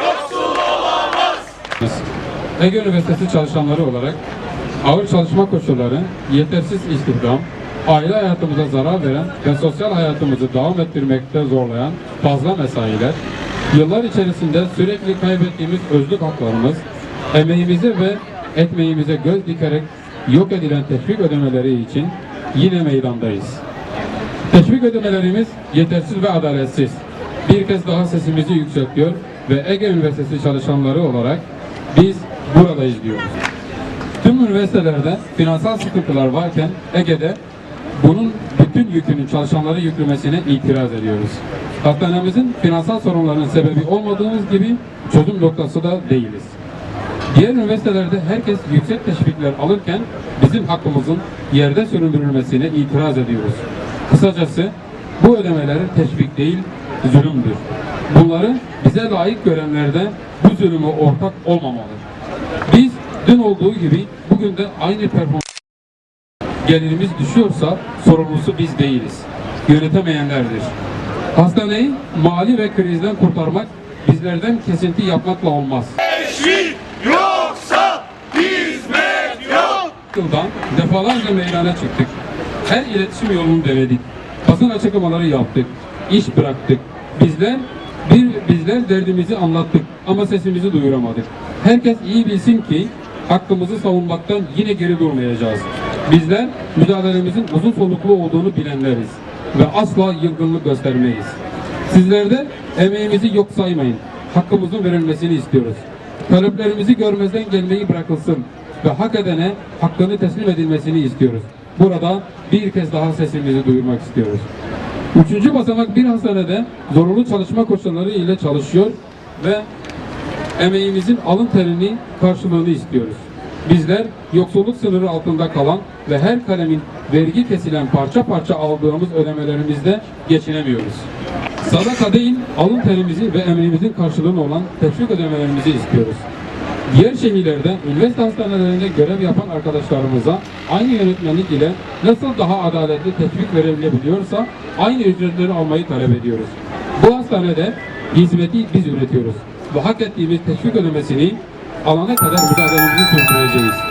yoksul olamaz. Ege Üniversitesi çalışanları olarak ağır çalışma koşulları, yetersiz istihdam, aile hayatımıza zarar veren ve sosyal hayatımızı devam ettirmekte zorlayan fazla mesailer, yıllar içerisinde sürekli kaybettiğimiz özlük haklarımız, emeğimize ve ekmeğimize göz dikerek yok edilen teşvik ödemeleri için yine meydandayız. Teşvik ödemelerimiz yetersiz ve adaletsiz. Bir kez daha sesimizi yükseltiyor ve Ege Üniversitesi çalışanları olarak biz buradayız diyoruz. Tüm üniversitelerde finansal sıkıntılar varken Ege'de bunun bütün yükünün çalışanları yüklemesine itiraz ediyoruz. Hastanemizin finansal sorunlarının sebebi olmadığımız gibi çözüm noktası da değiliz. Diğer üniversitelerde herkes yüksek teşvikler alırken bizim hakkımızın yerde süründürülmesine itiraz ediyoruz. Kısacası bu ödemeler teşvik değil, zulümdür. Bunları bize layık görenlerde bu zulümü ortak olmamalı. Biz dün olduğu gibi bugün de aynı performans gelirimiz düşüyorsa sorumlusu biz değiliz. Yönetemeyenlerdir. Hastaneyi mali ve krizden kurtarmak bizlerden kesinti yapmakla olmaz. Teşvik yoksa hizmet yok. yıldan defalarca meydana çıktık. Her iletişim yolunu denedik. Basın açıklamaları yaptık. İş bıraktık. Bizler bir bizler derdimizi anlattık ama sesimizi duyuramadık. Herkes iyi bilsin ki hakkımızı savunmaktan yine geri durmayacağız. Bizler mücadelemizin uzun soluklu olduğunu bilenleriz ve asla yılgınlık göstermeyiz. Sizler de emeğimizi yok saymayın. Hakkımızın verilmesini istiyoruz. Taleplerimizi görmezden gelmeyi bırakılsın ve hak edene hakkını teslim edilmesini istiyoruz. Burada bir kez daha sesimizi duyurmak istiyoruz. Üçüncü basamak bir hastanede zorunlu çalışma koşulları ile çalışıyor ve emeğimizin alın terini karşılığını istiyoruz. Bizler yoksulluk sınırı altında kalan ve her kalemin vergi kesilen parça parça aldığımız ödemelerimizde geçinemiyoruz. Sadaka değil, alın terimizi ve emeğimizin karşılığını olan teşvik ödemelerimizi istiyoruz. Diğer şehirlerde, üniversite hastanelerinde görev yapan arkadaşlarımıza aynı yönetmenlik ile nasıl daha adaletli teşvik verilebiliyorsa aynı ücretleri almayı talep ediyoruz. Bu hastanede hizmeti biz üretiyoruz ve hak ettiğimiz teşvik ödemesini alana kadar mücadelemizi sürdüreceğiz.